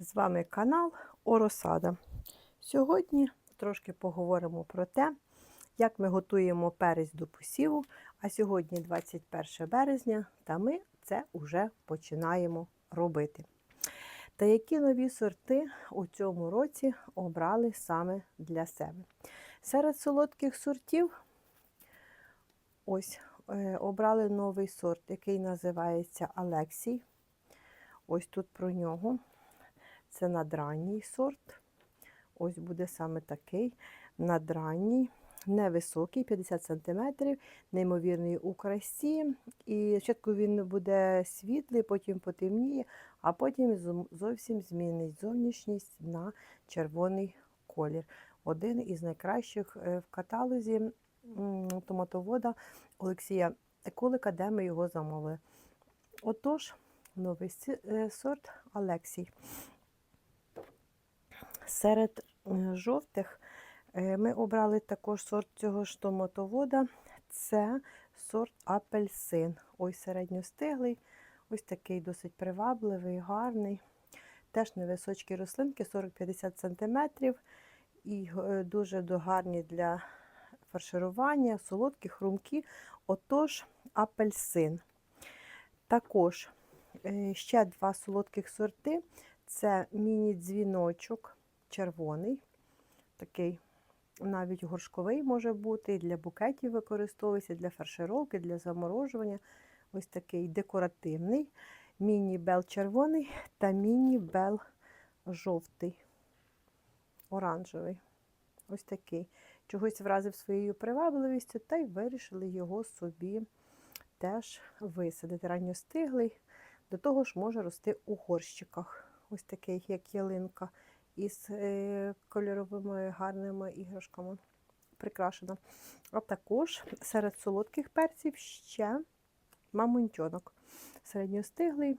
З вами канал Оросада. Сьогодні трошки поговоримо про те, як ми готуємо перець до посіву. А сьогодні 21 березня, та ми це вже починаємо робити. Та які нові сорти у цьому році обрали саме для себе? Серед солодких сортів ось е, обрали новий сорт, який називається Алексій. Ось тут про нього. Це надранній сорт. Ось буде саме такий надранній, невисокий, 50 см, неймовірний у красі. І спочатку він буде світлий, потім потемніє, а потім зовсім змінить зовнішність на червоний колір. Один із найкращих в каталозі томатовода Олексія Еколика, де ми його замовили. Отож, новий сорт Алексій. Серед жовтих ми обрали також сорт цього ж томатовода. Це сорт апельсин. Ось середньостиглий, ось такий досить привабливий, гарний. Теж невисочкі рослинки, 40-50 см. І дуже догарні для фарширування, солодкі, хрумкі. Отож, апельсин. Також ще два солодких сорти це міні-дзвіночок червоний, такий навіть горшковий може бути, і для букетів використовується, для фаршировки, для заморожування. Ось такий декоративний, міні-бел червоний та міні-бел жовтий, оранжевий. Ось такий. Чогось вразив своєю привабливістю, та й вирішили його собі теж висадити. Ранньостиглий, до того ж може рости у горщиках. Ось такий, як ялинка, із кольоровими гарними іграшками прикрашена. А також серед солодких перців ще мамонтьонок. Середньостиглий.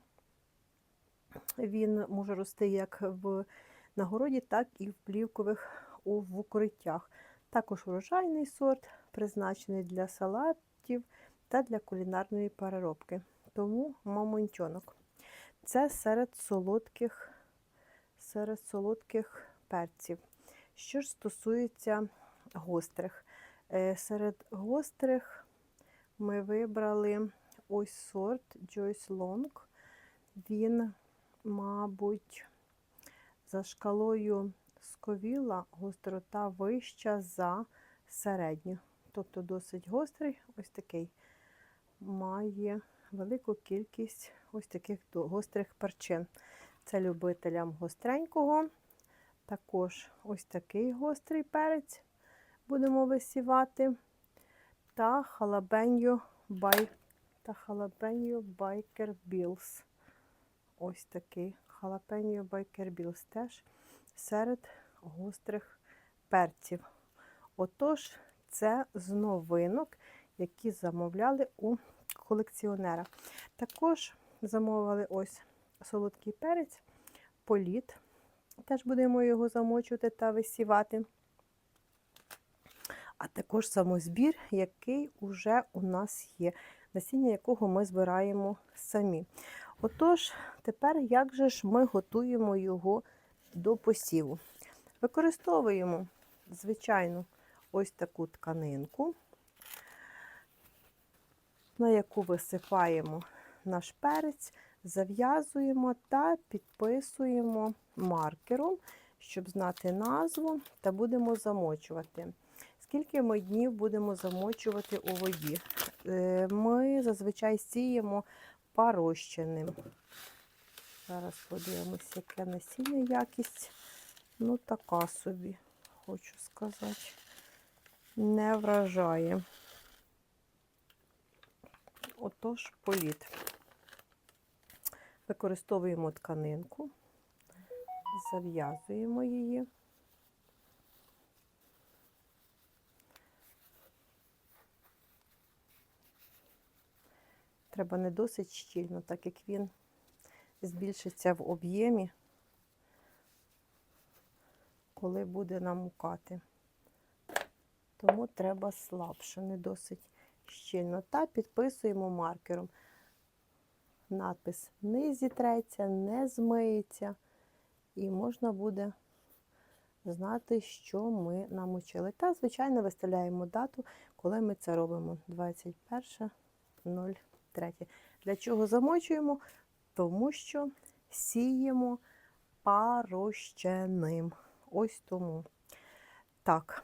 Він може рости як в нагороді, так і в плівкових в укриттях. Також урожайний сорт, призначений для салатів та для кулінарної переробки. Тому мамонтьонок. Це серед солодких серед солодких перців. Що ж стосується гострих, серед гострих ми вибрали ось сорт Joyce Long. Він, мабуть, за шкалою сковіла гострота вища за середню. Тобто досить гострий, ось такий має велику кількість ось таких гострих перчин. Це любителям гостренького. Також ось такий гострий перець будемо висівати. Та халабеньо бай, та халабеньо байкер білс. Ось такий халапеньо байкер білс теж серед гострих перців. Отож, це з новинок, які замовляли у колекціонера. Також замовили ось солодкий перець, політ. Теж будемо його замочувати та висівати. А також самозбір, який уже у нас є, насіння якого ми збираємо самі. Отож, тепер як же ж ми готуємо його до посіву? Використовуємо, звичайно, ось таку тканинку, на яку висипаємо наш перець зав'язуємо та підписуємо маркером, щоб знати назву, та будемо замочувати. Скільки ми днів будемо замочувати у воді? Е, ми зазвичай сіємо парощеним. Зараз подивимося, яке насіння якість. Ну, така собі, хочу сказати, не вражає. Отож, політ. Використовуємо тканинку, зав'язуємо її. Треба не досить щільно, так як він збільшиться в об'ємі, коли буде намукати. Тому треба слабше, не досить щільно. Та підписуємо маркером надпис не зітреться, не змиється. і можна буде знати, що ми намочили. Та, звичайно, виставляємо дату, коли ми це робимо. 21.03. Для чого замочуємо? Тому що сіємо парощеним. Ось тому. Так,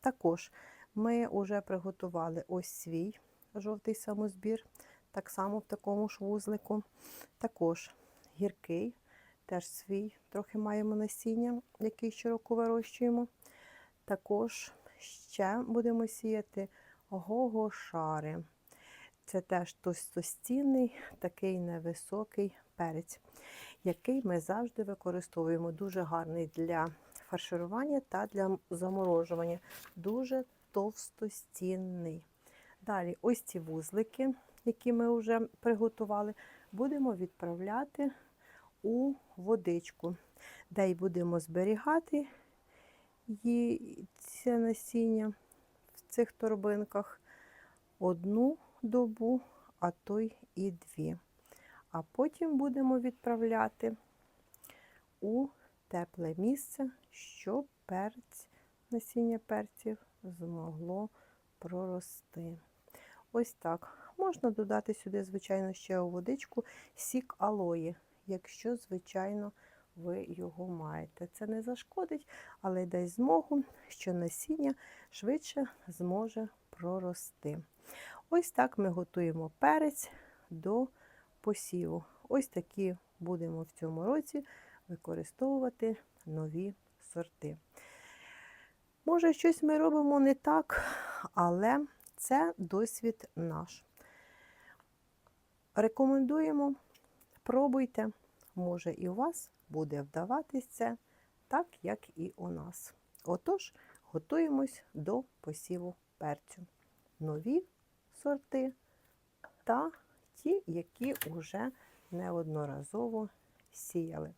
також ми вже приготували ось свій жовтий самозбір, так само в такому ж вузлику. Також гіркий, теж свій, трохи маємо насіння, який щороку вирощуємо. Також ще будемо сіяти гогошари. Це теж товстостінний, такий невисокий перець, який ми завжди використовуємо. Дуже гарний для фарширування та для заморожування. Дуже товстостінний. Далі, ось ці вузлики, які ми вже приготували, будемо відправляти у водичку, де й будемо зберігати її, це насіння в цих торбинках одну добу, а то й і дві. А потім будемо відправляти у тепле місце, щоб перець, насіння перців змогло прорости. Ось так. Можна додати сюди, звичайно, ще у водичку сік алої, якщо, звичайно, ви його маєте. Це не зашкодить, але дасть змогу, що насіння швидше зможе прорости. Ось так ми готуємо перець до посіву. Ось такі будемо в цьому році використовувати нові сорти. Може, щось ми робимо не так, але це досвід наш. Рекомендуємо, пробуйте, може і у вас буде вдаватись це так, як і у нас. Отож, готуємось до посіву перцю. Нові сорти та ті, які вже неодноразово сіяли.